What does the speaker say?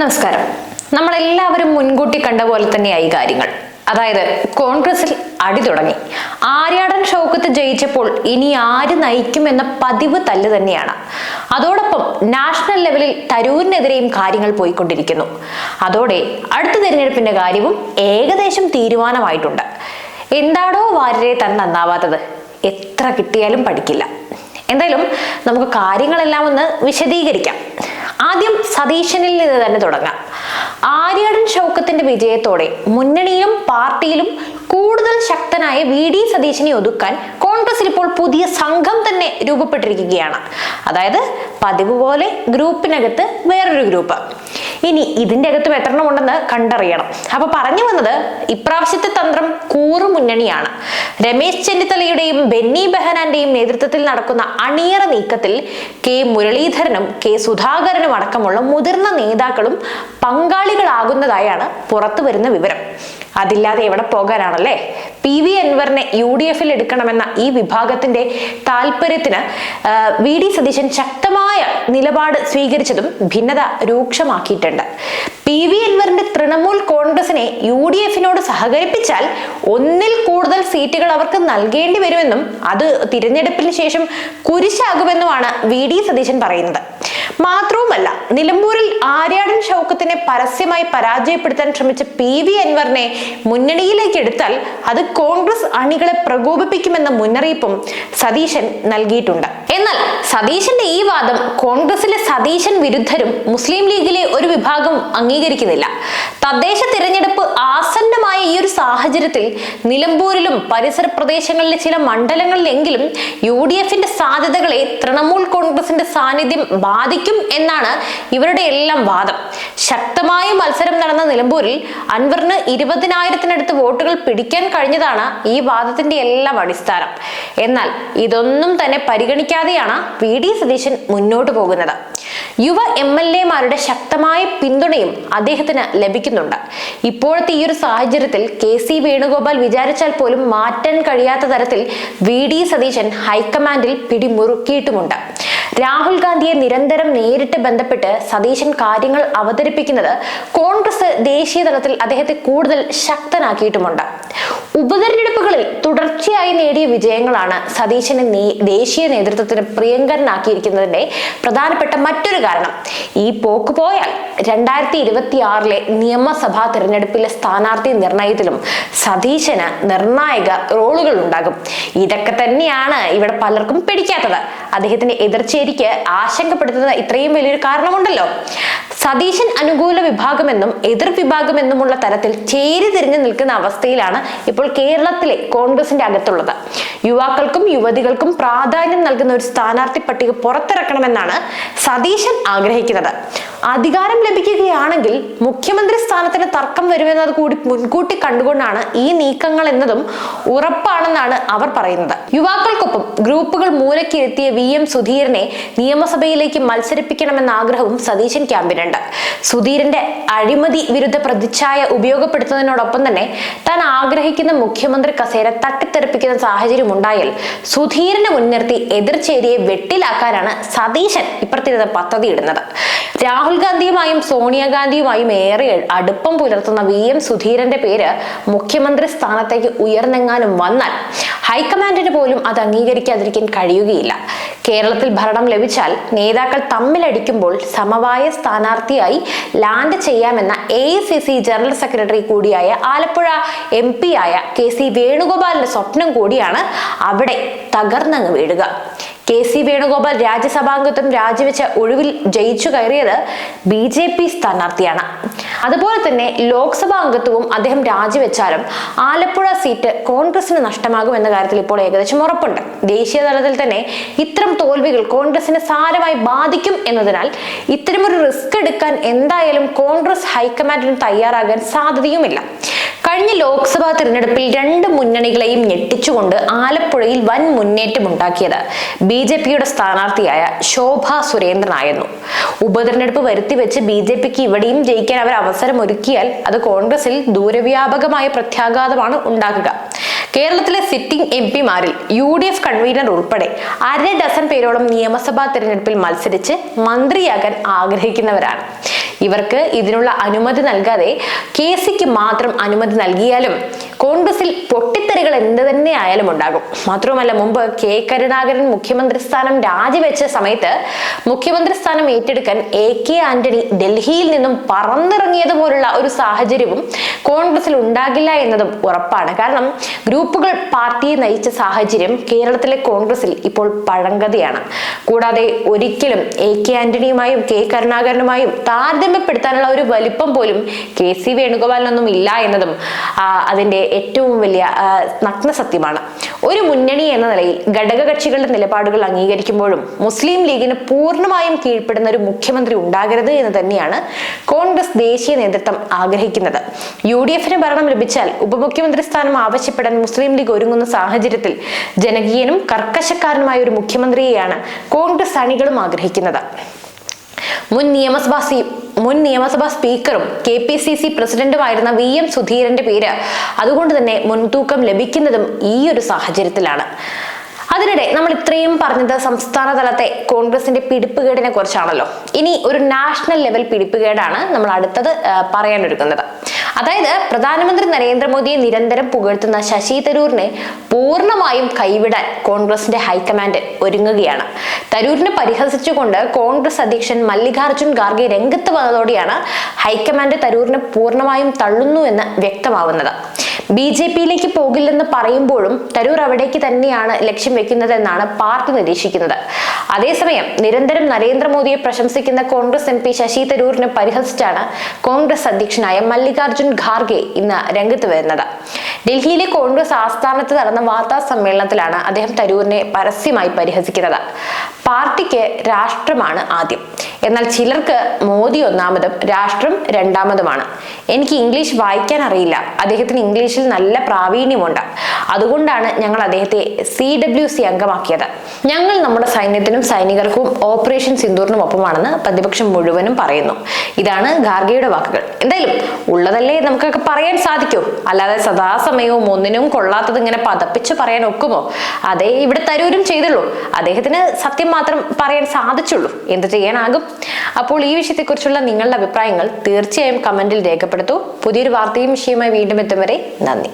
നമസ്കാരം. നമ്മളെല്ലാവരും മുൻകൂട്ടി കണ്ട പോലെ തന്നെയായി കാര്യങ്ങൾ. അതായത് കോൺഗ്രസിൽ അടി തുടങ്ങി. ആര്യാടൻ ഷൗക്കത്ത് ജയിച്ചപ്പോൾ ഇനി ആര് നയിക്കുമെന്ന പതിവ് തല്ല് തന്നെയാണ്. അതോടൊപ്പം നാഷണൽ ലെവലിൽ തരൂരിനെതിരെയും കാര്യങ്ങൾ പോയിക്കൊണ്ടിരിക്കുന്നു. അതോടെ അടുത്ത തിരഞ്ഞെടുപ്പിന്റെ കാര്യവും ഏകദേശം തീരുമാനമായിട്ടുണ്ട്. എന്താണോ വാര്യരെ തന്നെ നന്നാവാത്തത്. എത്ര കിട്ടിയാലും പഠിക്കില്ല. എന്തായാലും നമുക്ക് കാര്യങ്ങളെല്ലാം ഒന്ന് വിശദീകരിക്കാം. ആദ്യം സതീശനിൽ നിന്ന് തന്നെ തുടങ്ങാം. ആര്യാടൻ ഷൗക്കത്തിന്റെ വിജയത്തോടെ മുന്നണിയിലും പാർട്ടിയിലും കൂടുതൽ ശക്തനായ വി ഡി സതീശനെ ഒതുക്കാൻ കോൺഗ്രസിൽ ഇപ്പോൾ പുതിയ സംഘം തന്നെ രൂപപ്പെട്ടിരിക്കുകയാണ്. അതായത് പതിവ് പോലെ ഗ്രൂപ്പിനകത്ത് വേറൊരു ഗ്രൂപ്പ്. ഇനി ഇതിന്റെ അകത്തും എത്രണ്ണം ഉണ്ടെന്ന് കണ്ടറിയണം. അപ്പൊ പറഞ്ഞു വന്നത് ഇപ്രാവശ്യത്തെ തന്ത്രം കൂറു മുന്നണിയാണ്. രമേശ് ചെന്നിത്തലയുടെയും ബെന്നി ബെഹനാന്റെയും നേതൃത്വത്തിൽ നടക്കുന്ന അണിയറ നീക്കത്തിൽ കെ മുരളീധരനും കെ സുധാകരനും അടക്കമുള്ള മുതിർന്ന നേതാക്കളും പങ്കാളികളാകുന്നതായാണ് പുറത്തു വരുന്ന വിവരം. അതില്ലാതെ എവിടെ പോകാനാണല്ലേ? പി വി അൻവറിനെ യു ഡി എഫിൽ എടുക്കണമെന്ന ഈ വിഭാഗത്തിന്റെ താല്പര്യത്തിന് വി ഡി സതീശൻ ശക്തമായ നിലപാട് സ്വീകരിച്ചതും ഭിന്നത രൂക്ഷമാക്കിയിട്ടുണ്ട്. പി വി അൻവറിന്റെ തൃണമൂൽ കോൺഗ്രസിനെ യു ഡി എഫിനോട് സഹകരിപ്പിച്ചാൽ ഒന്നിൽ കൂടുതൽ സീറ്റുകൾ അവർക്ക് നൽകേണ്ടി വരുമെന്നും അത് തിരഞ്ഞെടുപ്പിന് ശേഷം കുരിശാകുമെന്നുമാണ് വി ഡി സതീശൻ പറയുന്നത്. മാത്രവുമല്ല നിലമ്പൂരിൽ ആര്യാടൻ ഷൗക്കത്തിനെ പരസ്യമായി പരാജയപ്പെടുത്താൻ ശ്രമിച്ച പി വി അൻവറിനെ മുന്നണിയിലേക്ക് എടുത്താൽ അത് കോൺഗ്രസ് അണികളെ പ്രകോപിപ്പിക്കുമെന്ന മുന്നറിയിപ്പും സതീശൻ നൽകിയിട്ടുണ്ട്. എന്നാൽ സതീശന്റെ ഈ വാദം കോൺഗ്രസിലെ സതീശൻ വിരുദ്ധരും മുസ്ലിം ലീഗിലെ ഒരു വിഭാഗം അംഗീകരിക്കുന്നില്ല. തദ്ദേശ തിരഞ്ഞെടുപ്പ് ആസന്നമായ ഈ ഒരു സാഹചര്യത്തിൽ നിലമ്പൂരിലും പരിസര പ്രദേശങ്ങളിലെ ചില മണ്ഡലങ്ങളിലെങ്കിലും യു ഡി എഫിന്റെ സാധ്യതകളെ തൃണമൂൽ കോൺഗ്രസിന്റെ സാന്നിധ്യം ബാധിക്കും എന്നാണ് ഇവരുടെ എല്ലാം വാദം. ശക്തമായ മത്സരം നടന്ന നിലമ്പൂരിൽ അൻവറിന് ഇരുപതിനായിരത്തിനടുത്ത് വോട്ടുകൾ പിടിക്കാൻ കഴിഞ്ഞതാണ് ഈ വാദത്തിന്റെ എല്ലാം അടിസ്ഥാനം. എന്നാൽ ഇതൊന്നും തന്നെ പരിഗണിക്കാതെയാണ് വി ഡി സതീശൻ മുന്നോട്ട് പോകുന്നത്. യുവ എം എൽ എമാരുടെ ശക്തമായ പിന്തുണയും അദ്ദേഹത്തിന് ലഭിക്കുന്നുണ്ട്. ഇപ്പോഴത്തെ ഈ ഒരു സാഹചര്യത്തിൽ കെ സി വേണുഗോപാൽ വിചാരിച്ചാൽ പോലും മാറ്റാൻ കഴിയാത്ത തരത്തിൽ വി ഡി സതീശൻ ഹൈക്കമാൻഡിൽ പിടിമുറുക്കിയിട്ടുമുണ്ട്. രാഹുൽ ഗാന്ധിയെ നിരന്തരം നേരിട്ട് ബന്ധപ്പെട്ട് സതീശൻ കാര്യങ്ങൾ അവതരിപ്പിക്കുന്നത് കോൺഗ്രസ് ദേശീയ തലത്തിൽ അദ്ദേഹത്തെ കൂടുതൽ ശക്തനാക്കിയിട്ടുമുണ്ട്. ഉപതെരഞ്ഞെടുപ്പുകളിൽ തുടർച്ചയായി നേടിയ വിജയങ്ങളാണ് സതീശനെ ദേശീയ നേതൃത്വത്തിന് പ്രിയങ്കരനാക്കിയിരിക്കുന്നതിന്റെ പ്രധാനപ്പെട്ട മറ്റൊരു കാരണം. ഈ പോക്ക് പോയാൽ രണ്ടായിരത്തി ഇരുപത്തി ആറിലെ നിയമസഭാ തിരഞ്ഞെടുപ്പിലെ സ്ഥാനാർത്ഥി നിർണയത്തിലും സതീശന് നിർണായക റോളുകൾ ഉണ്ടാകും ഇതൊക്കെ തന്നെയാണ് ഇവിടെ പലർക്കും പിടിക്കാത്തത്. അദ്ദേഹത്തിന്റെ എതിർച്ചേരിക്ക് ആശങ്കപ്പെടുത്തുന്ന ഇത്രയും വലിയൊരു കാരണമുണ്ടല്ലോ. സതീശൻ അനുകൂല വിഭാഗമെന്നും എതിർ വിഭാഗമെന്നുമുള്ള തരത്തിൽ ചേരി തിരിഞ്ഞു നിൽക്കുന്ന അവസ്ഥയിലാണ് ഇപ്പോൾ കേരളത്തിലെ കോൺഗ്രസിന്റെ അകത്തുള്ളത്. യുവാക്കൾക്കും യുവതികൾക്കും പ്രാധാന്യം നൽകുന്ന ഒരു സ്ഥാനാർത്ഥി പട്ടിക പുറത്തിറക്കണമെന്നാണ് സതീശൻ ആഗ്രഹിക്കുന്നത്. അധികാരം ലഭിക്കുകയാണെങ്കിൽ മുഖ്യമന്ത്രി സ്ഥാനത്തിന് തർക്കം വരുമെന്നത് കൂടി മുൻകൂട്ടി കണ്ടുകൊണ്ടാണ് ഈ നീക്കങ്ങൾ എന്നതും ഉറപ്പാണെന്നാണ് അവർ പറയുന്നത്. യുവാക്കൾക്കൊപ്പം ഗ്രൂപ്പുകൾ മൂലക്കിരുത്തിയ വി എം സുധീരനെ നിയമസഭയിലേക്ക് മത്സരിപ്പിക്കണമെന്ന ആഗ്രഹവും സതീശൻ ക്യാമ്പിനുണ്ട്. സുധീരന്റെ അഴിമതി വിരുദ്ധ പ്രതിച്ഛായ ഉപയോഗപ്പെടുത്തുന്നതിനോടൊപ്പം തന്നെ താൻ ആഗ്രഹിക്കുന്ന മുഖ്യമന്ത്രി കസേര തട്ടിത്തെറിപ്പിക്കുന്ന സാഹചര്യം ഉണ്ടായാൽ സുധീരനെ മുൻനിർത്തി എതിർചേരിയെ വെട്ടിലാക്കാനാണ് സതീശൻ ഇപ്പുറത്തിരുന്ന് പദ്ധതി ഇടുന്നത് രാഹുൽ ഗാന്ധിയുമായും സോണിയാഗാന്ധിയുമായും ഏറെ അടുപ്പം പുലർത്തുന്ന വി എം സുധീരന്റെ പേര് മുഖ്യമന്ത്രി സ്ഥാനത്തേക്ക് ഉയർന്നെങ്ങാനും വന്നാൽ ഹൈക്കമാൻഡിന് പോലും അത് അംഗീകരിക്കാതിരിക്കാൻ കഴിയുകയില്ല. കേരളത്തിൽ ഭരണം ലഭിച്ചാൽ നേതാക്കൾ തമ്മിലടിക്കുമ്പോൾ സമവായ സ്ഥാനാർത്ഥിയായി ലാൻഡ് ചെയ്യാമെന്ന എ ജനറൽ സെക്രട്ടറി കൂടിയായ ആലപ്പുഴ എം ആയ കെ സി വേണുഗോപാലിന്റെ സ്വപ്നം കൂടിയാണ് അവിടെ തകർന്നങ്ങ് വീഴുക. കെ സി വേണുഗോപാൽ രാജ്യസഭാംഗത്വം രാജിവെച്ച ഒഴിവിൽ ജയിച്ചു കയറിയത് ബി ജെ പി സ്ഥാനാർത്ഥിയാണ്. അതുപോലെ തന്നെ ലോക്സഭാ അംഗത്വവും അദ്ദേഹം രാജിവെച്ചാലും ആലപ്പുഴ സീറ്റ് കോൺഗ്രസിന് നഷ്ടമാകും എന്ന കാര്യത്തിൽ ഇപ്പോൾ ഏകദേശം ഉറപ്പുണ്ട്. ദേശീയ തലത്തിൽ തന്നെ ഇത്തരം തോൽവികൾ കോൺഗ്രസിനെ സാരമായി ബാധിക്കും എന്നതിനാൽ ഇത്തരമൊരു റിസ്ക് എടുക്കാൻ എന്തായാലും കോൺഗ്രസ് ഹൈക്കമാൻഡിന് തയ്യാറാകാൻ സാധ്യതയുമില്ല. കഴിഞ്ഞ ലോക്സഭാ തിരഞ്ഞെടുപ്പിൽ രണ്ട് മുന്നണികളെയും ഞെട്ടിച്ചുകൊണ്ട് ആലപ്പുഴയിൽ വൻ മുന്നേറ്റം ഉണ്ടാക്കിയത് ബി ജെ പിയുടെ സ്ഥാനാർത്ഥിയായ ശോഭ സുരേന്ദ്രനായിരുന്നു ഉപതെരഞ്ഞെടുപ്പ് വരുത്തിവെച്ച് ബി ജെ പിക്ക് ഇവിടെയും ജയിക്കാൻ അവർ അവസരം ഒരുക്കിയാൽ അത് കോൺഗ്രസിൽ ദൂരവ്യാപകമായ പ്രത്യാഘാതമാണ് ഉണ്ടാക്കുക കേരളത്തിലെ സിറ്റിംഗ് എം പിമാരിൽ യു ഡി എഫ് കൺവീനർ ഉൾപ്പെടെ അര ഡസൻ പേരോളം നിയമസഭാ തിരഞ്ഞെടുപ്പിൽ മത്സരിച്ച് മന്ത്രിയാകാൻ ആഗ്രഹിക്കുന്നവരാണ്. ഇവർക്ക് ഇതിനുള്ള അനുമതി നൽകാതെ കെ സിക്ക് മാത്രം അനുമതി നൽകിയാലും കോൺഗ്രസിൽ പൊട്ടിത്തെറികൾ എന്ത് തന്നെ ആയാലും ഉണ്ടാകും. മാത്രവുമല്ല മുമ്പ് കെ കരുണാകരൻ മുഖ്യമന്ത്രി സ്ഥാനം രാജിവെച്ച സമയത്ത് മുഖ്യമന്ത്രി സ്ഥാനം ഏറ്റെടുക്കാൻ എ കെ ആന്റണി ഡൽഹിയിൽ നിന്നും പറന്നിറങ്ങിയതുപോലുള്ള ഒരു സാഹചര്യവും കോൺഗ്രസിൽ ഉണ്ടാകില്ല എന്നതും ഉറപ്പാണ്. കാരണം ഗ്രൂപ്പുകൾ പാർട്ടിയെ നയിച്ച സാഹചര്യം കേരളത്തിലെ കോൺഗ്രസിൽ ഇപ്പോൾ പഴങ്കഥയാണ്. കൂടാതെ ഒരിക്കലും എ കെ ആന്റണിയുമായും കെ കരുണാകരനുമായും താരതമ്യപ്പെടുത്താനുള്ള ഒരു വലിപ്പം പോലും കെ സി വേണുഗോപാലിനൊന്നും ഇല്ല എന്നതും അതിന്റെ ഏറ്റവും വലിയ നഗ്ന സത്യമാണ്. ഒരു മുന്നണി എന്ന നിലയിൽ ഘടകകക്ഷികളുടെ നിലപാടുകൾ അംഗീകരിക്കുമ്പോഴും മുസ്ലിം ലീഗിന് പൂർണമായും കീഴ്പ്പെടുന്ന ഒരു മുഖ്യമന്ത്രി ഉണ്ടാകരുത് എന്ന് തന്നെയാണ് കോൺഗ്രസ് ദേശീയ നേതൃത്വം ആഗ്രഹിക്കുന്നത്. യു ഡി എഫിന് ഭരണം ലഭിച്ചാൽ ഉപമുഖ്യമന്ത്രി സ്ഥാനം ആവശ്യപ്പെടാൻ മുസ്ലിം ലീഗ് ഒരുങ്ങുന്ന സാഹചര്യത്തിൽ ജനകീയനും കർക്കശക്കാരനുമായ ഒരു മുഖ്യമന്ത്രിയെയാണ് കോൺഗ്രസ് അണികളും ആഗ്രഹിക്കുന്നത്. മുൻ നിയമസഭാ മുൻ നിയമസഭാ സ്പീക്കറും കെ പി സി സി പ്രസിഡന്റുമായിരുന്ന വി എം സുധീരന്റെ പേര് അതുകൊണ്ട് തന്നെ മുൻതൂക്കം ലഭിക്കുന്നതും ഈ ഒരു സാഹചര്യത്തിലാണ്. അതിനിടെ നമ്മൾ ഇത്രയും പറഞ്ഞത് സംസ്ഥാന തലത്തെ കോൺഗ്രസിന്റെ പിടിപ്പുകേടിനെ കുറിച്ചാണല്ലോ. ഇനി ഒരു നാഷണൽ ലെവൽ പിടിപ്പുകേടാണ് നമ്മൾ അടുത്തത് പറയാനൊരുക്കുന്നത് അതായത് പ്രധാനമന്ത്രി നരേന്ദ്രമോദിയെ നിരന്തരം പുകഴ്ത്തുന്ന ശശി തരൂരിനെ പൂർണമായും കൈവിടാൻ കോൺഗ്രസിന്റെ ഹൈക്കമാൻഡ് ഒരുങ്ങുകയാണ്. തരൂരിനെ പരിഹസിച്ചുകൊണ്ട് കോൺഗ്രസ് അധ്യക്ഷൻ മല്ലികാർജുൻ ഖാർഗെ രംഗത്ത് വന്നതോടെയാണ് ഹൈക്കമാൻഡ് തരൂരിനെ പൂർണമായും തള്ളുന്നു എന്ന് വ്യക്തമാവുന്നത്. ബി ജെ പിയിലേക്ക് പോകില്ലെന്ന് പറയുമ്പോഴും തരൂർ അവിടേക്ക് തന്നെയാണ് ലക്ഷ്യം വെക്കുന്നതെന്നാണ് പാർട്ടി നിരീക്ഷിക്കുന്നത്. അതേസമയം നിരന്തരം നരേന്ദ്രമോദിയെ പ്രശംസിക്കുന്ന കോൺഗ്രസ് എം പി ശശി തരൂരിനെ പരിഹസിച്ചാണ് കോൺഗ്രസ് അധ്യക്ഷനായ മല്ലികാർജുൻ ഖാർഗെ ഇന്ന് രംഗത്ത് വരുന്നത്. ഡൽഹിയിലെ കോൺഗ്രസ് ആസ്ഥാനത്ത് നടന്ന വാർത്താ സമ്മേളനത്തിലാണ് അദ്ദേഹം തരൂരിനെ പരസ്യമായി പരിഹസിക്കുന്നത്. പാർട്ടിക്ക് രാഷ്ട്രമാണ് ആദ്യം. എന്നാൽ ചിലർക്ക് മോദി ഒന്നാമതും രാഷ്ട്രം രണ്ടാമതുമാണ്. എനിക്ക് ഇംഗ്ലീഷ് വായിക്കാൻ അറിയില്ല. അദ്ദേഹത്തിന് ഇംഗ്ലീഷിൽ നല്ല പ്രാവീണ്യമുണ്ട്. അതുകൊണ്ടാണ് ഞങ്ങൾ അദ്ദേഹത്തെ സി ഡബ്ല്യു സി അംഗമാക്കിയത്. ഞങ്ങൾ നമ്മുടെ സൈന്യത്തിനും സൈനികർക്കും ഓപ്പറേഷൻ സിന്ദൂറിനും ഒപ്പമാണെന്ന് പ്രതിപക്ഷം മുഴുവനും പറയുന്നു. ഇതാണ് ഗാർഗയുടെ വാക്കുകൾ. എന്തായാലും ഉള്ളതല്ലേ നമുക്കൊക്കെ പറയാൻ സാധിക്കൂ. അല്ലാതെ സദാസമയവും ഒന്നിനും കൊള്ളാത്തത് ഇങ്ങനെ പതപ്പിച്ച് പറയാൻ ഒക്കുമോ? അതേ ഇവിടെ തരൂരും ചെയ്തുള്ളൂ. അദ്ദേഹത്തിന് സത്യം മാത്രം പറയാൻ സാധിച്ചുള്ളൂ. എന്ത് ചെയ്യാനാകും? അപ്പോൾ ഈ വിഷയത്തെക്കുറിച്ചുള്ള നിങ്ങളുടെ അഭിപ്രായങ്ങൾ തീർച്ചയായും കമന്റിൽ രേഖപ്പെടുത്തൂ. പുതിയൊരു വാർത്തയും വിഷയവുമായി വീണ്ടും എത്തും വരെ നന്ദി.